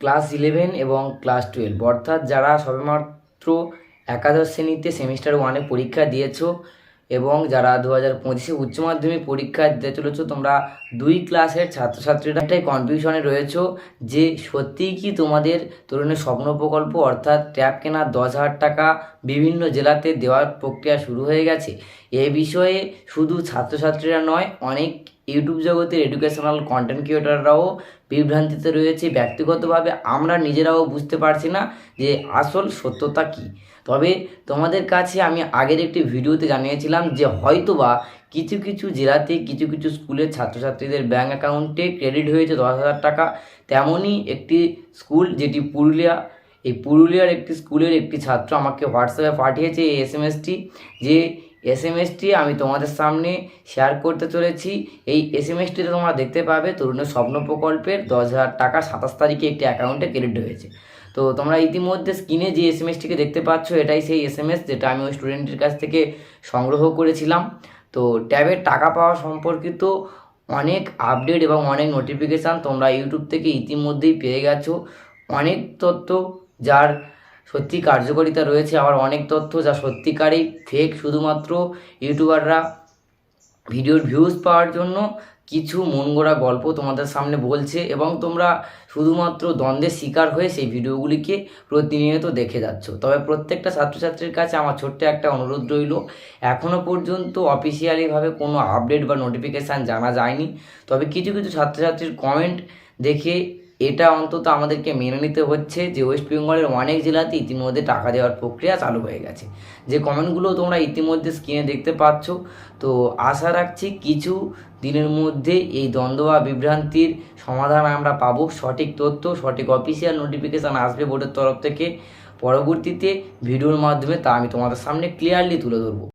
Class eleven এবং class twelve অর্থাৎ যারা সবেমাত্র একাদশ শ্রেণীতে সেমিস্টার ওয়ানে পরীক্ষা দিয়েছ এবং যারা দু হাজার পঁচিশে উচ্চ মাধ্যমিক পরীক্ষা দিতে চলেছো, তোমরা দুই ক্লাসের ছাত্রছাত্রীরা একটাই কনফিউশনে রয়েছো যে সত্যিই কি তোমাদের তরুণের স্বপ্ন প্রকল্প, অর্থাৎ ট্যাব কেনার দশ হাজার টাকা বিভিন্ন জেলাতে দেওয়ার প্রক্রিয়া শুরু হয়ে গেছে। এ বিষয়ে শুধু ছাত্রছাত্রীরা নয়, অনেক ইউটিউব জগতের এডুকেশনাল কন্টেন্ট ক্রিয়েটাররাও বিভ্রান্তিতে রয়েছে। ব্যক্তিগতভাবে আমরা নিজেরাও বুঝতে পারছি না যে আসল সত্যতা কী। তবে তোমাদের কাছে আমি আগের একটি ভিডিওতে জানিয়েছিলাম যে হয়তোবা কিছু কিছু জেলাতে কিছু কিছু স্কুলের ছাত্রছাত্রীদের ব্যাঙ্ক অ্যাকাউন্টে ক্রেডিট হয়েছে দশ হাজার টাকা। তেমনই একটি স্কুল যেটি পুরুলিয়া, এই পুরুলিয়ার একটি স্কুলের একটি ছাত্র আমাকে হোয়াটসঅ্যাপে পাঠিয়েছে এই এস এম এসটি যে এস এম এসটি আমি তোমাদের সামনে শেয়ার করতে চলেছি। এই এস এম এসটিতে তোমরা দেখতে পাবে তরুণের স্বপ্ন প্রকল্পের দশ হাজার টাকা সাতাশ তারিখে একটি অ্যাকাউন্টে ক্রেডিট হয়েছে। তো তোমরা ইতিমধ্যে স্ক্রিনে যে এস এম এসটিকে দেখতে পাচ্ছ, এটাই সেই এস এম এস যেটা আমি ওই স্টুডেন্টের কাছ থেকে সংগ্রহ করেছিলাম। তো ট্যাবের টাকা পাওয়া সম্পর্কিত অনেক আপডেট এবং অনেক নোটিফিকেশান তোমরা ইউটিউব থেকে ইতিমধ্যেই পেয়ে গেছো। অনেক তথ্য যার সত্যি কার্যকারিতা রয়েছে, আবার অনেক তথ্য যা সত্যিকারেই ফেক শুধুমাত্র ইউটিউবাররা ভিডিওর ভিউজ পাওয়ার জন্য কিছু মনগড়া গল্প তোমাদের সামনে বলছে এবং তোমরা শুধুমাত্র দ্বন্দ্বের শিকার হয়ে সেই ভিডিওগুলিকে প্রতিনিয়ত দেখে যাচ্ছ। তবে প্রত্যেকটা ছাত্রছাত্রীর কাছে আমার ছোট্ট একটা অনুরোধ রইল এখনও পর্যন্ত অফিসিয়ালিভাবে কোনো আপডেট বা নোটিফিকেশান জানা যায়নি। তবে কিছু কিছু ছাত্রছাত্রীর কমেন্ট দেখে এটা অন্তত আমাদেরকে মেনে নিতে হচ্ছে যে ওয়েস্ট বেঙ্গলের অনেক জেলাতে ইতিমধ্যে টাকা দেওয়ার প্রক্রিয়া চালু হয়ে গেছে। যে কমেন্টগুলো তোমরা ইতিমধ্যে স্ক্রিনে দেখতে পাচ্ছ, তো আশা রাখছি কিছু দিনের মধ্যে এই দ্বন্দ্ব বা বিভ্রান্তির সমাধান আমরা পাবো। সঠিক তথ্য, সঠিক অফিসিয়াল নোটিফিকেশান আসবে বোর্ডের তরফ থেকে। পরবর্তীতে ভিডিওর মাধ্যমে তা আমি তোমাদের সামনে ক্লিয়ারলি তুলে ধরবো।